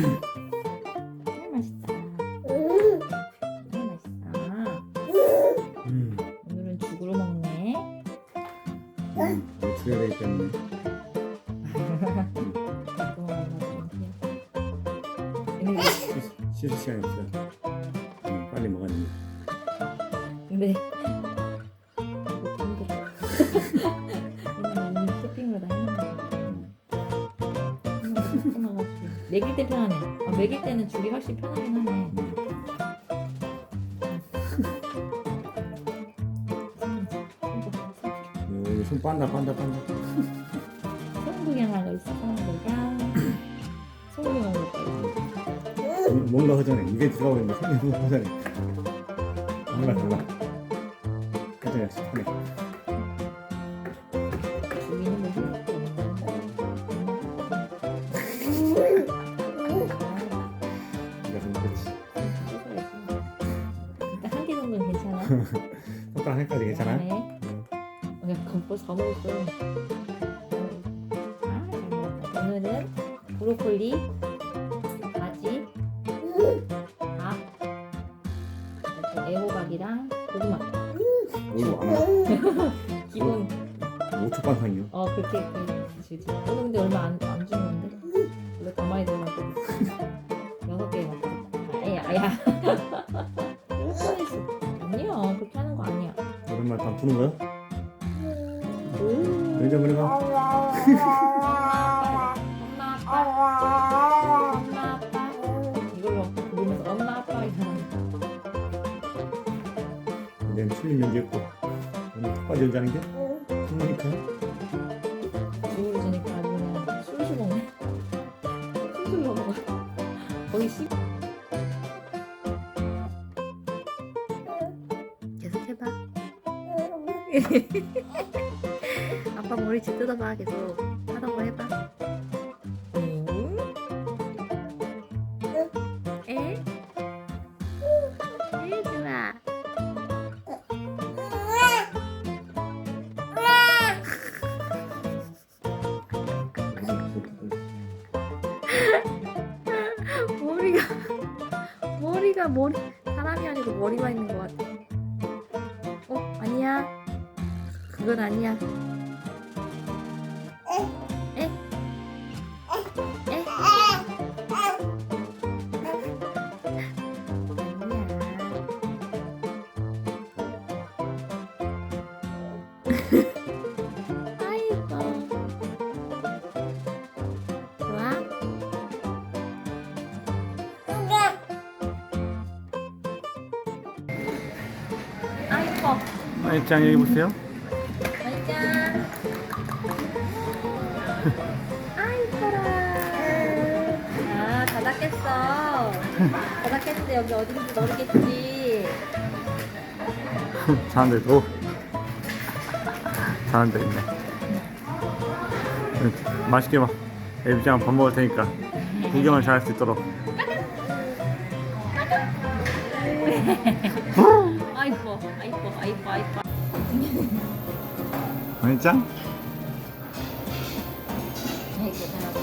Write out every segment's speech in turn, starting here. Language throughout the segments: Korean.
정말 맛있다. 정말 맛있다. 음. 오늘은 죽으로 먹네. 음. 때문에. 시간이 없어요. 음, 빨리 먹어야 됩니다. 근데 거. 먹기 때 편하네. 아, 먹일 때는 죽이 훨씬 편하긴 하네. 음. 어, 손 빤다 빤다 빤다. 소금구경하고 있어. 소금구경. 소금구경 먹을 거야. 음, 뭔가 허전해. 입에 들어가고 있는데 손이 너무 허전해. 뭔가 달라. 허전해. 시원해. 괜찮아. 손가락 한 개까지 괜찮아? 네. 어, 야, 건포 다 먹었어. 아. 오늘은 브로콜리, 가지, 밥, 애호박이랑 고구마. 안. 기본 5초 반상이요. 어 그렇게 그지 어 근데 얼마 안, 안 주는데 원래 더 많이 들어가고 여섯 개 먹고 아야 아야 푸는 거야? 음. 왜 저번에 가? 엄마 아빠 엄마 아빠 이걸로 부르면서 엄마 아빠 내일 출입 면제했고 오늘 턱까지 연자는 게? 그러니까 죽으로 주니까 아주 그냥 술술 먹네 술술 먹어 거의 씹 아빠 머리채 뜯어봐 계속. 하던 거 해봐. 머리가 머리가 머리 사람이 아니고 머리만 있는 것 같아. 어 아니야. 그건 아니야. 아이짱 여기 보세요 다 닦겠는데 여기 어딘지 모르겠지. 자는 데 있네 응, 맛있게 봐 애비짱 밥 먹을 테니까 구경을 잘 할 수 있도록 아이고, 아이고, 아이고, 아이고. 아이짱? 아이고, 잘하고.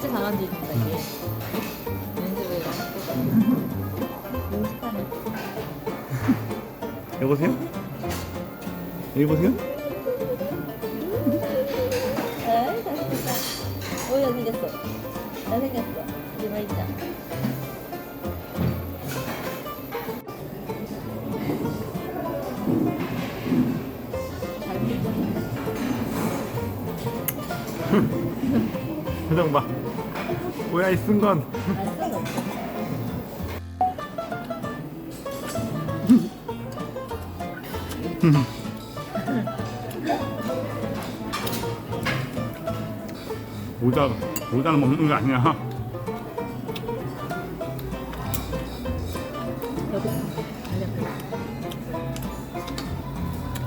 진짜 잘하는 다 이게. 여보세요? 여기 보세요? 아, 잘생겼다. 오, 잘생겼어. 잘생겼어. 말자. 잘 풀렸네. 표정 봐 뭐야 이 쓴건 안 써도 없 어. 모자 모자는 먹는 거 아니야.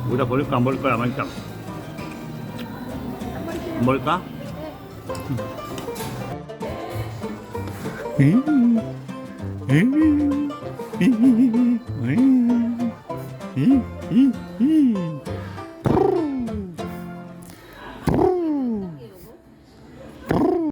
모자 버릴까 안 버릴 거야 아이짱 안 버릴까? hee hee.